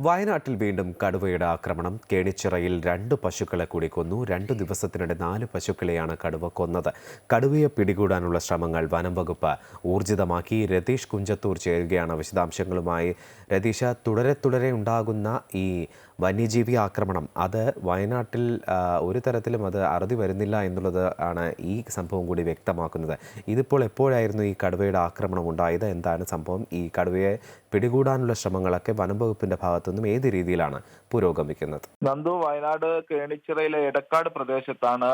വയനാട്ടിൽ വീണ്ടും കടുവയുടെ ആക്രമണം. കേണിച്ചിറയിൽ രണ്ട് പശുക്കളെ കൂടി കൊന്നു. രണ്ടു ദിവസത്തിനിടെ നാല് പശുക്കളെയാണ് കടുവ കൊന്നത്. കടുവയെ പിടികൂടാനുള്ള ശ്രമങ്ങൾ വനം വകുപ്പ് ഊർജിതമാക്കി. രതീഷ് കുഞ്ചത്തൂർ ചേരുകയാണ് വിശദാംശങ്ങളുമായി. രതീഷ തുടരെ തുടരെ ഉണ്ടാകുന്ന ഈ വന്യജീവി ആക്രമണം. അത് വയനാട്ടിൽ ഒരു തരത്തിലും അത് അറുതി വരുന്നില്ല എന്നുള്ളത് ആണ് ഈ സംഭവം കൂടി വ്യക്തമാക്കുന്നത്. ഇതിപ്പോൾ എപ്പോഴായിരുന്നു ഈ കടുവയുടെ ആക്രമണം ഉണ്ടായത്? എന്താണ് സംഭവം? ഈ കടുവയെ പിടികൂടാനുള്ള ശ്രമങ്ങളൊക്കെ വനം വകുപ്പിന്റെ ഭാഗത്തുനിന്നും ഏത് രീതിയിലാണ് പുരോഗമിക്കുന്നത്? നന്ദു വയനാട് കേണിച്ചിറയിലെ എടക്കാട് പ്രദേശത്താണ്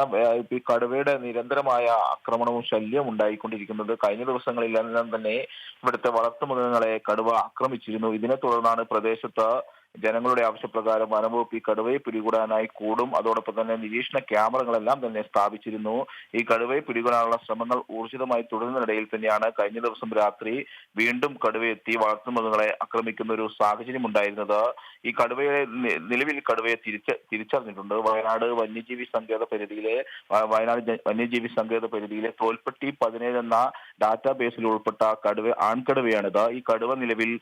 ഈ കടുവയുടെ നിരന്തരമായ ആക്രമണവും ശല്യവും ഉണ്ടായിക്കൊണ്ടിരിക്കുന്നത്. കഴിഞ്ഞ ദിവസങ്ങളിലെല്ലാം തന്നെ ഇവിടുത്തെ വളർത്തുമൃഗങ്ങളെ കടുവ ആക്രമിച്ചിരുന്നു. ഇതിനെ തുടർന്നാണ് പ്രദേശത്ത് ജനങ്ങളുടെ ആവശ്യപ്രകാരം വനംവകുപ്പ് ഈ കടുവയെ പിടികൂടാനായി കൂടും. അതോടൊപ്പം തന്നെ നിരീക്ഷണ ക്യാമറകളെല്ലാം തന്നെ സ്ഥാപിച്ചിരുന്നു. ഈ കടുവയെ പിടികൂടാനുള്ള ശ്രമങ്ങൾ ഊർജിതമായി തുടരുന്നതിനിടയിൽ തന്നെയാണ് കഴിഞ്ഞ ദിവസം രാത്രി വീണ്ടും കടുവയെത്തി വളർത്തുമൃഗങ്ങളെ ആക്രമിക്കുന്ന ഒരു സാഹചര്യം ഉണ്ടായിരുന്നത്. ഈ കടുവയെ നിലവിൽ കടുവയെ തിരിച്ച തിരിച്ചറിഞ്ഞിട്ടുണ്ട്. വയനാട് വന്യജീവി സങ്കേത പരിധിയിലെ വയനാട് വന്യജീവി സങ്കേത പരിധിയിലെ തോൽപ്പെട്ടി പതിനേഴ് എന്ന ഡാറ്റാബേസിൽ ഉൾപ്പെട്ട കടുവ ആൺകടുവയാണിത്. ഈ കടുവ നിലവിൽ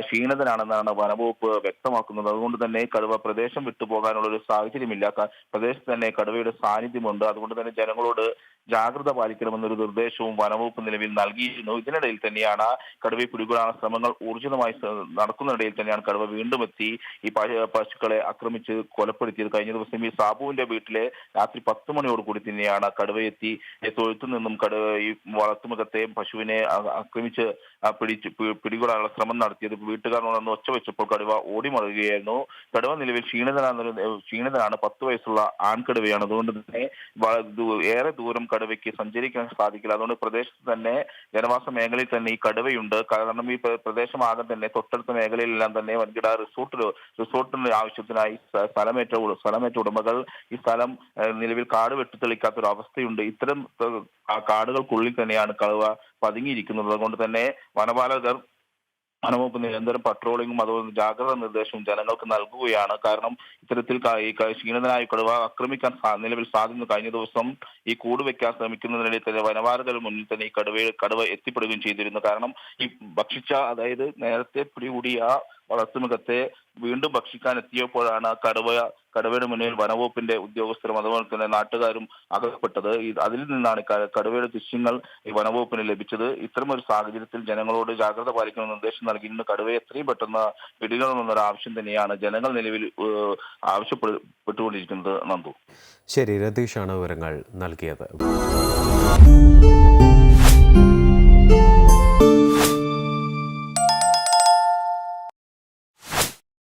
ക്ഷീണിതനാണെന്നാണ് വനംവകുപ്പ് വ്യക്തമാക്കുന്നത്. അതുകൊണ്ട് തന്നെ കടുവ പ്രദേശം വിട്ടുപോകാനുള്ള ഒരു സാഹചര്യമില്ല പ്രദേശത്ത് തന്നെ കടുവയുടെ സാന്നിധ്യമുണ്ട്. അതുകൊണ്ട് തന്നെ ജനങ്ങളോട് ജാഗ്രത പാലിക്കണമെന്നൊരു നിർദ്ദേശവും വനവകുപ്പ് നിലവിൽ നൽകിയിരുന്നു. ഇതിനിടയിൽ തന്നെയാണ് കടുവയെ പിടികൂടാനുള്ള ശ്രമങ്ങൾ ഊർജിതമായി നടക്കുന്നതിനിടയിൽ തന്നെയാണ് കടുവ വീണ്ടും എത്തി. ഈ പശു- പശുക്കളെ ആക്രമിച്ച് കൊലപ്പെടുത്തിയത് കഴിഞ്ഞ ദിവസം ഈ സാബുവിന്റെ വീട്ടിലെ രാത്രി പത്ത് മണിയോട് കൂടി തന്നെയാണ് കടുവയെത്തി തൊഴുത്തു നിന്നും കടുവ ഈ വളർത്തുമൃഗത്തെയും പശുവിനെ ആക്രമിച്ച് പിടിച്ച് പിടികൂടാനുള്ള ശ്രമം നടത്തിയത് വീട്ടുകാർ ഉണർന്ന് ഒച്ച വെച്ചപ്പോൾ കടുവ ഓടിമറുകയായിരുന്നു കടുവ നിലവിൽ ക്ഷീണിതനാണെന്നൊരു ക്ഷീണിതനാണ് പത്ത് വയസ്സുള്ള ആൺകടുവയാണ്. അതുകൊണ്ട് തന്നെ ഏറെ ദൂരം കടുവയ്ക്ക് സഞ്ചരിക്കാൻ സാധിക്കില്ല. അതുകൊണ്ട് പ്രദേശത്ത് തന്നെ ജനവാസ മേഖലയിൽ തന്നെ ഈ കടുവയുണ്ട്. കാരണം ഈ പ്രദേശം പ്രദേശമാകെ തന്നെ തൊട്ടടുത്ത മേഖലയിലെല്ലാം തന്നെ വൻകിട റിസോർട്ട് റിസോർട്ടിന്റെ ആവശ്യത്തിനായി സ്ഥ- സ്ഥലമേറ്റ സ്ഥലമേറ്റ ഉടമകൾ ഈ സ്ഥലം നിലവിൽ കാട് വെട്ടിത്തെളിക്കാത്ത ഒരു അവസ്ഥയുണ്ട് ഇത്തരം കാടുകൾക്കുള്ളിൽ തന്നെയാണ് കടുവ പതുങ്ങിയിരിക്കുന്നത്. അതുകൊണ്ട് തന്നെ വനപാലകർ വനംവകുപ്പ് നിരന്തരം പട്രോളിങ്ങും അതുപോലെ ജാഗ്രതാ നിർദ്ദേശവും ജനങ്ങൾക്ക് നൽകുകയാണ്. കാരണം ഇത്തരത്തിൽ ഈ ക്ഷീണിതനായ കടുവ ആക്രമിക്കാൻ നിലവിൽ സാധ്യത കഴിഞ്ഞ ദിവസം ഈ കൂട് വെക്കാൻ ശ്രമിക്കുന്നതിനിടയിൽ തന്നെ വനപാലകരുടെ മുന്നിൽ തന്നെ ഈ കടുവ കടുവ എത്തിപ്പെടുകയും ചെയ്തിരുന്നു. കാരണം ഈ ഭക്ഷിച്ച അതായത് നേരത്തെ പിടികൂടിയ വളർത്തുമൃഗത്തെ വീണ്ടും ഭക്ഷിക്കാൻ എത്തിയപ്പോഴാണ് കടുവ കടുവയുടെ മുന്നിൽ വനവകുപ്പിന്റെ ഉദ്യോഗസ്ഥരും അതുപോലെ തന്നെ നാട്ടുകാരും അകപ്പെട്ടത്. അതിൽ നിന്നാണ് കടുവയുടെ ദൃശ്യങ്ങൾ ഈ വനവകുപ്പിന് ലഭിച്ചത്. ഇത്തരമൊരു സാഹചര്യത്തിൽ ജനങ്ങളോട് ജാഗ്രത പാലിക്കണമെന്ന് നിർദ്ദേശം നൽകിയിട്ടുണ്ട് കടുവയെ എത്രയും പെട്ടെന്ന് പിടികണമെന്നൊരു ആവശ്യം തന്നെയാണ് ജനങ്ങൾ നിലവിൽ ആവശ്യപ്പെട്ടുകൊണ്ടിരിക്കുന്നത് നന്ദു ശരി രതീഷാണ് വിവരങ്ങൾ നൽകിയത്